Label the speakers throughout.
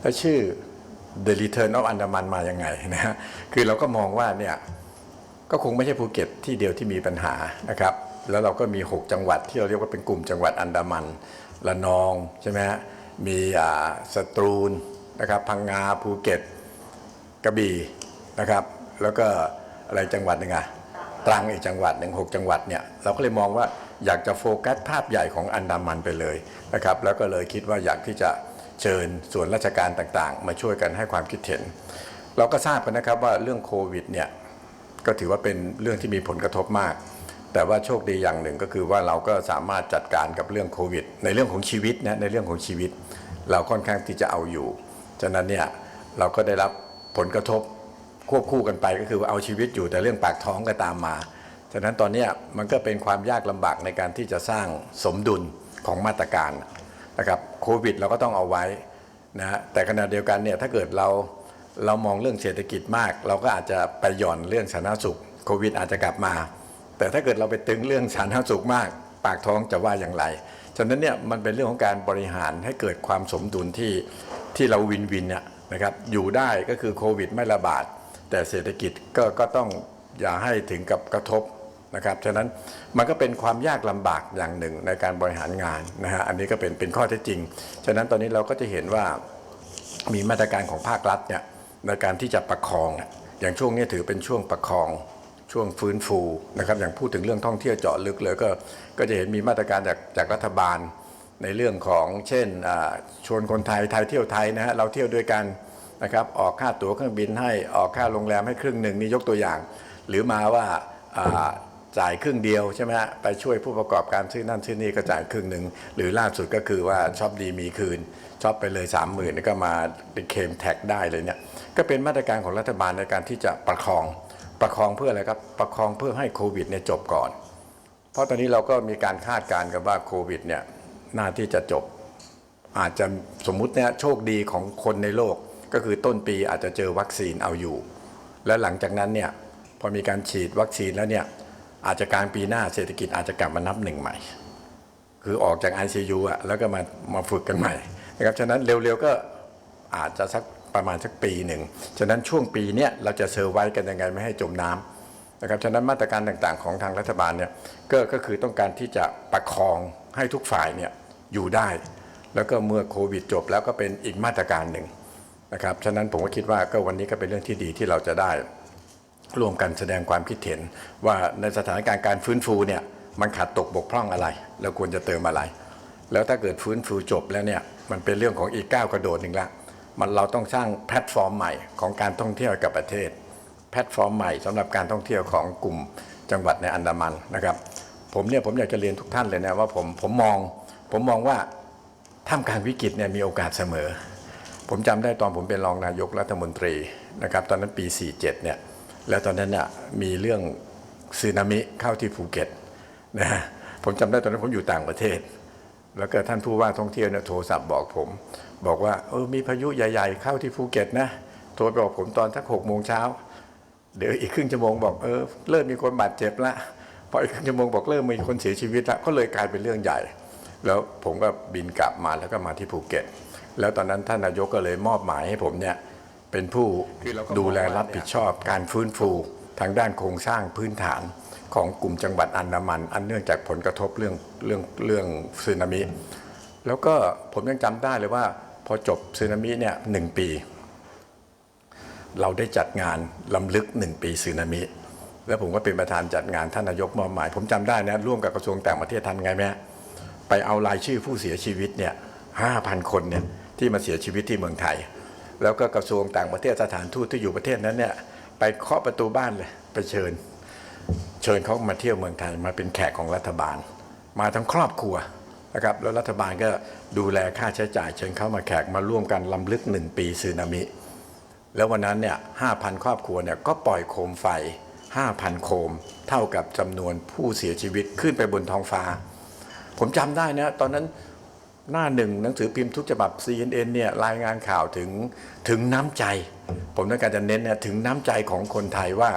Speaker 1: แล้วชื่อ The Return of Andaman มายังไงนะฮะคือเราก็มองว่าเนี่ยก็คงไม่ใช่ภูเก็ตที่เดียวที่มีปัญหานะครับ แล้วเราก็มี 6 จังหวัดที่เราเรียกว่าเป็นกลุ่มจังหวัดอันดามันละนองใช่ไหมฮะมีอ่าสตรูลนะครับพังงาภูเก็ตกระบี่นะครับ แล้วก็อะไรจังหวัดหนึ่งอะตรังอีกจังหวัดหนึ่งหกจังหวัดเนี่ยเราก็เลยมองว่าอยากจะโฟกัสภาพใหญ่ของอันดามันไปเลยนะครับ แล้วก็เลยคิดว่าอยากที่จะ เชิญส่วนราชการต่างๆ มาช่วยกันให้ความคิดเห็น เราก็ทราบกันนะครับว่าเรื่องโควิดเนี่ยก็ถือว่าเป็นเรื่องที่มีผลกระทบมาก แต่ว่าโชคดีอย่างหนึ่งก็คือว่าเราก็สามารถจัดการกับเรื่องโควิด ในเรื่องของชีวิตนะในเรื่องของชีวิต เราค่อนข้างที่จะเอาอยู่ ฉะนั้นเนี่ยเราก็ได้รับผลกระทบควบคู่กันไปก็คือว่าเอาชีวิตอยู่แต่เรื่องปากท้องก็ตามมา ฉะนั้นตอนนี้มันก็เป็นความยากลำบากในการที่จะสร้างสมดุลของมาตรการ นะครับโควิดเราก็ต้องเอาไว้นะฮะแต่ขณะเดียวกันเนี่ยถ้าเกิดเราเรามองเรื่องเศรษฐกิจมาก เราก็อาจจะไปหย่อนเรื่องสาธารณสุขโควิดอาจจะกลับมา แต่ถ้าเกิดเราไปตึงเรื่องสาธารณสุขมาก ปากท้องจะว่าอย่างไรฉะนั้นเนี่ยมันเป็นเรื่องของการบริหารให้เกิดความสมดุลที่ที่เราวินวินเนี่ยนะครับอยู่ได้ก็คือโควิดไม่ระบาด แต่เศรษฐกิจก็ก็ต้องอย่าให้ถึงกับกระทบ นะครับฉะนั้นมันก็เป็นความยากลำบากอย่างหนึ่งในการบริหารงานนะฮะอันนี้ก็เป็นเป็นข้อเท็จจริง ฉะนั้นตอนนี้เราก็จะเห็นว่ามีมาตรการของภาครัฐเนี่ยในการที่จะประคอง อย่างช่วงนี้ถือเป็นช่วงประคองช่วงฟื้นฟูนะครับอย่างพูดถึงเรื่องท่องเที่ยวเจาะลึกเลยก็ก็จะเห็นมีมาตรการจากจากรัฐบาลในเรื่องของเช่นชวนคนไทยไทยเที่ยวไทยนะฮะเราเที่ยวด้วยกันนะครับออกค่าตั๋วเครื่องบินให้ออกค่าโรงแรมให้ครึ่งหนึ่งนี่ยกตัวอย่าง หรือมาว่า จ่ายครึ่งเดียวใช่ไหมฮะไปช่วยผู้ประกอบการซื้อนั่นซื้อนี่ก็จ่ายครึ่งหนึ่งหรือล่าสุดก็คือว่าช็อปดีมีคืนช็อปไปเลย 3 0,000นี่ก็มาเป็นเคมแท็กได้เลยเนี่ยก็เป็นมาตรการของรัฐบาลในการที่จะประคองประคองเพื่ออะไรครับประคองเพื่อให้โควิดเนี่ยจบก่อน เพราะตอนนี้เราก็มีการคาดการณ์กันว่าโควิดเนี่ยน่าที่จะจบ อาจจะสมมุติเนี่ยโชคดีของคนในโลกก็คือต้นปีอาจจะเจอวัคซีนเอาอยู่ แล้วหลังจากนั้นเนี่ยพอมีการฉีดวัคซีนแล้วเนี่ย อาจจะกลางปีหน้าเศรษฐกิจอาจจะกลับมานับหนึ่งใหม่ คือออกจาก ICU อะแล้วก็มามาฝึกกันใหม่นะครับฉะนั้นเร็วๆก็อาจจะสักประมาณสักปีหนึ่งฉะนั้นช่วงปีเนี้ยเราจะเซอร์ไว้กันยังไงไม่ให้จมน้ำนะครับฉะนั้นมาตรการต่างๆของทางรัฐบาลเนี่ยก็ก็คือต้องการที่จะประคองให้ทุกฝ่ายเนี่ยอยู่ได้ แล้วก็เมื่อโควิดจบแล้วก็เป็นอีกมาตรการหนึ่งนะครับฉะนั้นผมก็คิดว่าก็วันนี้ก็เป็นเรื่องที่ดีที่เราจะได้ ร่วมกันแสดงความคิดเห็น ว่าในสถานการณ์การฟื้นฟูเนี่ยมันขาดตกบกพร่องอะไรเราควรจะเติมอะไร แล้วถ้าเกิดฟื้นฟูจบแล้วเนี่ยมันเป็นเรื่องของอีกก้าวกระโดดหนึ่งละมันเราต้องสร้างแพลตฟอร์มใหม่ของการท่องเที่ยวกับประเทศ แพลตฟอร์มใหม่สำหรับการท่องเที่ยวของกลุ่มจังหวัดในอันดามันนะครับ ผมเนี่ยผมอยากจะเรียนทุกท่านเลยนะว่าผมผมมอง ผมมองว่าท่ามกลางวิกฤตเนี่ยมีโอกาสเสมอ ผมจำได้ตอนผมเป็นรองนายกรัฐมนตรีนะครับ ตอนนั้นปี 47เนี่ย แล้วตอนนั้นน่ะมีเรื่องสึนามิเข้าที่ภูเก็ตนะฮะผมจำได้ตอนนั้นผมอยู่ต่างประเทศ แล้วก็ท่านผู้ว่าท่องเที่ยวเนี่ยโทรศัพท์บอกผม บอกว่าเออมีพายุใหญ่ ๆ เข้าที่ภูเก็ตนะโทรไปบอกผมตอนสักหกโมงเช้าเดี๋ยวอีกครึ่งชั่วโมงบอกเออเริ่มมีคนบาดเจ็บละพออีกครึ่งชั่วโมงบอกเริ่มมีคนเสียชีวิตละก็เลยกลายเป็นเรื่องใหญ่ แล้วผมก็บินกลับมาแล้วก็มาที่ภูเก็ต แล้วตอนนั้นท่านนายกก็เลยมอบหมายให้ผมเนี่ย เป็นผู้ดูแลรับผิดชอบการฟื้นฟูทางด้านโครงสร้างพื้นฐานของกลุ่มจังหวัดอันดามัน อันเนื่องจากผลกระทบเรื่องเรื่องเรื่องสึนามิ แล้วก็ผมยังจำได้เลยว่า พอจบสึนามิเนี่ยหนึ่งปี เราได้จัดงานลำลึกหนึ่งปีสึนามิ แล้วผมก็เป็นประธานจัดงานท่านนายกมอบหมาย ผมจำได้นะร่วมกับกระทรวงต่างประเทศทำไงไหมฮะไปเอารายชื่อผู้เสียชีวิตเนี่ยห้าพันคนเนี่ยที่มาเสียชีวิตที่เมืองไทย แล้วก็กระทรวงต่างประเทศสถานทูตที่อยู่ประเทศนั้นเนี่ยไปเคาะประตูบ้านเลยไปเชิญ เชิญเขามาเที่ยวเมืองไทยมาเป็นแขกของรัฐบาล มาทั้งครอบครัวนะครับแล้วรัฐบาลก็ดูแลค่าใช้จ่าย เชิญเขามาแขกมาร่วมกันลำลึกหนึ่งปีสึนามิ แล้ววันนั้นเนี่ยห้าพันครอบครัวเนี่ยก็ปล่อยโคมไฟ 5,000 โคม เท่ากับจำนวนผู้เสียชีวิตขึ้นไปบนท้องฟ้า ผมจำได้นะตอนนั้น หน้าหนึ่งหนังสือพิมพ์ทุกฉบับ CNN เนี่ยรายงานข่าวถึงถึงน้ำใจ ผมต้องการจะเน้นเนี่ยถึงน้ำใจของคนไทยว่า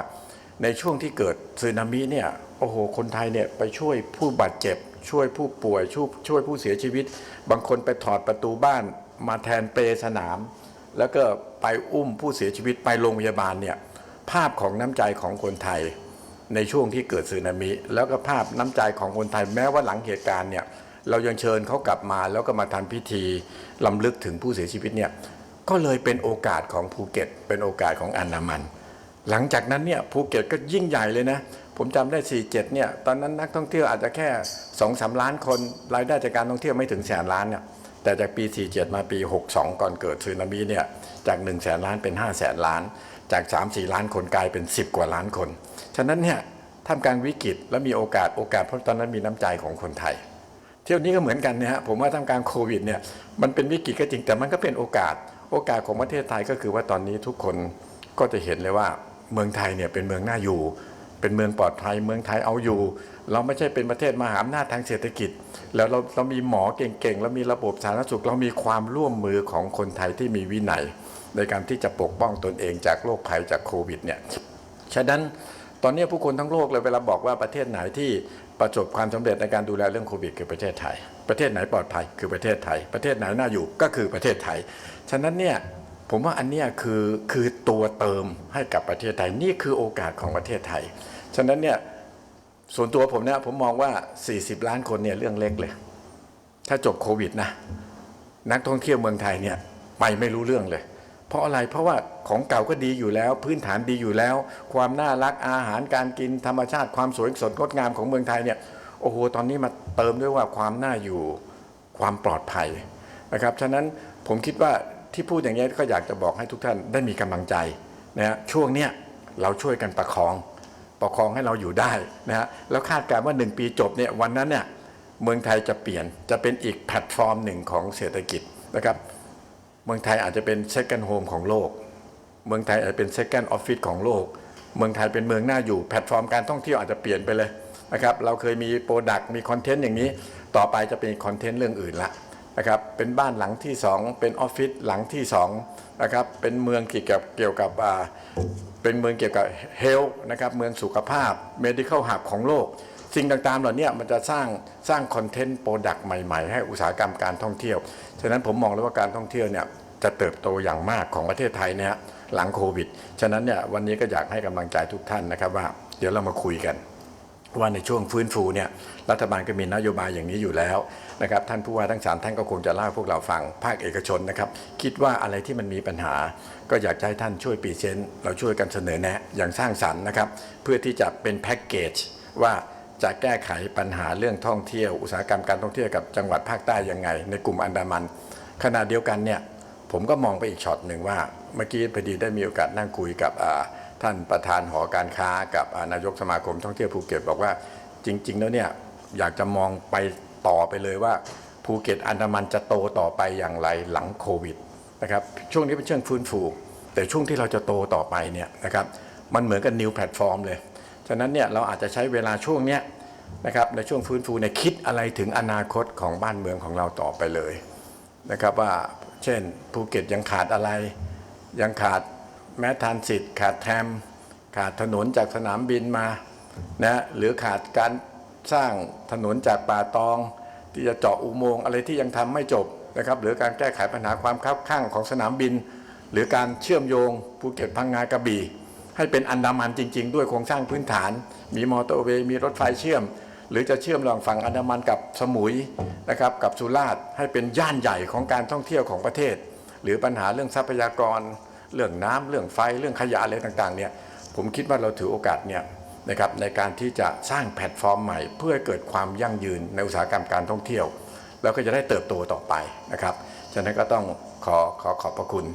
Speaker 1: ในช่วงที่เกิดสึนามิเนี่ยโอ้โหคนไทยเนี่ยไปช่วยผู้บาดเจ็บ ช่วยผู้ป่วยช่วยช่วยผู้เสียชีวิต บางคนไปถอดประตูบ้านมาแทนเปรสนาม แล้วก็ไปอุ้มผู้เสียชีวิตไปโรงพยาบาลเนี่ยภาพของน้ำใจของคนไทยในช่วงที่เกิดสึนามิ แล้วก็ภาพน้ำใจของคนไทยแม้ว่าหลังเหตุการณ์เนี่ย เรายังเชิญเขากลับมาแล้วก็มาทำพิธีลำลึกถึงผู้เสียชีวิตเนี่ยก็เลยเป็นโอกาสของภูเก็ต เป็นโอกาสของอันดามัน หลังจากนั้นเนี่ยภูเก็ตก็ยิ่งใหญ่เลยนะ ผมจำได้ 47เนี่ยตอนนั้นนักท่องเที่ยวอาจจะแค่2 3ล้านคนรายได้จากการท่องเที่ยวไม่ถึงแสนล้านเนี่ยแต่จากปี 47 มาปี 62 ก่อนเกิดสึนามิเนี่ยจาก1แสนล้านเป็น5แสนล้าน จาก3 4ล้านคนกลายเป็น 10 กว่าล้านคน ฉะนั้นเนี่ยทำกลารวิกฤตและมีโอกาสโอกาสเพราะตอนนั้นมีน้ำใจของคนไทย เที่ยวนี้ก็เหมือนกันนะฮะผมว่าทำการโควิดเนี่ยมันเป็นวิกฤตก็จริงแต่มันก็เป็นโอกาส โอกาสของประเทศไทยก็คือว่าตอนนี้ทุกคนก็จะเห็นเลยว่าเมืองไทยเนี่ยเป็นเมืองน่าอยู่ เป็นเมืองปลอดภัย เมืองไทยเอาอยู่ เราไม่ใช่เป็นประเทศมหาอำนาจทางเศรษฐกิจ แล้วเราเรามีหมอเก่งๆ แล้วมีระบบสาธารณสุข เรามีความร่วมมือของคนไทยที่มีวินัย ในการที่จะปกป้องตนเองจากโรคภัยจากโควิดเนี่ย ฉะนั้นตอนนี้ผู้คนทั้งโลกเลยเวลาบอกว่าประเทศไหนที่ ประสบความสำเร็จในการดูแลเรื่องโควิดคือประเทศไทย ประเทศไหนปลอดภัยคือประเทศไทย ประเทศไหนน่าอยู่ก็คือประเทศไทย ฉะนั้นเนี่ยผมว่าอันเนี้ยคือคือตัวเติมให้กับประเทศไทยนี่คือโอกาสของประเทศไทย ฉะนั้นเนี่ยส่วนตัวผมเนี่ยผมมองว่า 40 ล้านคนเนี่ยเรื่องเล็กเลย ถ้าจบโควิดนะนักท่องเที่ยวเมืองไทยเนี่ยไปไม่รู้เรื่องเลย เพราะอะไรเพราะว่าของเก่าก็ดีอยู่แล้ว พื้นฐานดีอยู่แล้ว ความน่ารักอาหารการกินธรรมชาติความสวยสดงดงามของเมืองไทยเนี่ยโอ้โหตอนนี้มาเติมด้วยว่าความน่าอยู่ความปลอดภัยนะครับฉะนั้นผมคิดว่าที่พูดอย่างนี้ก็อยากจะบอกให้ทุกท่านได้มีกำลังใจนะฮะช่วงเนี้ยเราช่วยกันประคองประคองให้เราอยู่ได้นะฮะแล้วคาดการณ์ว่า 1 ปีจบเนี่ยวันนั้นเนี่ยเมืองไทยจะเปลี่ยนจะเป็นอีกแพลตฟอร์มหนึ่งของเศรษฐกิจนะครับ เมืองไทยอาจจะเป็น second home ของโลก เมืองไทยอาจจะเป็น second office ของโลก เมืองไทยเป็นเมืองน่าอยู่แพลตฟอร์มการท่องเที่ยวอาจจะเปลี่ยนไปเลยนะครับเราเคยมีโปรดักต์มีคอนเทนต์อย่างนี้ ต่อไปจะเป็นคอนเทนต์เรื่องอื่นละนะครับเป็นบ้านหลังที่ 2 เป็นออฟฟิศหลังที่2นะครับเป็นเมืองเกี่ยวกับเกี่ยวกับเป็นเมืองเกี่ยวกับเฮลท์นะครับเมืองสุขภาพ medical hub ของโลก สิ่งต่างๆ เหล่านี้มันจะสร้างสร้างคอนเทนต์โปรดักต์ใหม่ๆ ให้อุตสาหกรรมการท่องเที่ยว ฉะนั้นผมมองเลยว่าการท่องเที่ยวเนี่ยจะเติบโตอย่างมากของประเทศไทยเนี่ยหลังโควิด ฉะนั้นเนี่ยวันนี้ก็อยากให้กำลังใจทุกท่านนะครับว่า เดี๋ยวเรามาคุยกัน ว่าในช่วงฟื้นฟูเนี่ยรัฐบาลก็มีนโยบายอย่างนี้อยู่แล้วนะครับท่านผู้ว่าทั้งสามท่านก็คงจะเล่าพวกเราฟังภาคเอกชนนะครับ คิดว่าอะไรที่มันมีปัญหา ก็อยากให้ท่านช่วยปีเชนเราช่วยกันเสนอแนะอย่างสร้างสรรค์นะครับ เพื่อที่จะเป็นแพ็กเกจว่า จะแก้ไขปัญหาเรื่องท่องเที่ยว อุตสาหกรรมการท่องเที่ยวกับจังหวัดภาคใต้ยังไง ในกลุ่มอันดามัน ขณะเดียวกันเนี่ยผมก็มองไปอีกช็อตหนึ่งว่า เมื่อกี้พอดีได้มีโอกาสนั่งคุยกับท่านประธานหอการค้ากับนายกสมาคมท่องเที่ยวภูเก็ตบอกว่าจริง ๆ แล้วเนี่ยอยากจะมองไปต่อไปเลยว่าภูเก็ตอันดามันจะโตต่อไปอย่างไรหลังโควิดนะครับช่วงนี้เป็นช่วงฟื้นฟู แต่ช่วงที่เราจะโตต่อไปเนี่ยนะครับมันเหมือนกับนิวแพลตฟอร์มเลย ฉะนั้นเนี่ยเราอาจจะใช้เวลาช่วงเนี้ยนะครับในช่วงฟื้นฟูเนี่ยคิดอะไรถึงอนาคตของบ้านเมืองของเราต่อไปเลยนะครับว่าเช่นภูเก็ตยังขาดอะไร ยังขาดแม้ทานสิทธิ์ขาดแทมขาดถนนจากสนามบินมานะหรือขาดการสร้างถนนจากป่าตอง ที่จะเจาะอุโมงค์อะไรที่ยังทำไม่จบนะครับหรือการแก้ไขปัญหาความคับข้างของสนามบิน หรือการเชื่อมโยงภูเก็ตพังงากระบี่ ให้เป็นอันดามันจริง ๆ ด้วยโครงสร้างพื้นฐาน มีมอเตอร์เวย์มีรถไฟเชื่อม หรือจะเชื่อมระหว่างฝั่งอันดามันกับสมุยนะครับกับสุราษฎร์ให้เป็นย่านใหญ่ของการท่องเที่ยวของประเทศ หรือปัญหาเรื่องทรัพยากร เรื่องน้ำเรื่องไฟเรื่องขยะอะไรต่างๆเนี่ยผมคิดว่าเราถือโอกาสเนี่ยนะครับในการที่จะสร้างแพลตฟอร์มใหม่ เพื่อเกิดความยั่งยืนในอุตสาหกรรมการท่องเที่ยว แล้วก็จะได้เติบโตต่อไปนะครับฉะนั้นก็ต้องขอขอขอบพระคุณ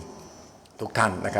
Speaker 1: ทุกท่านนะครับ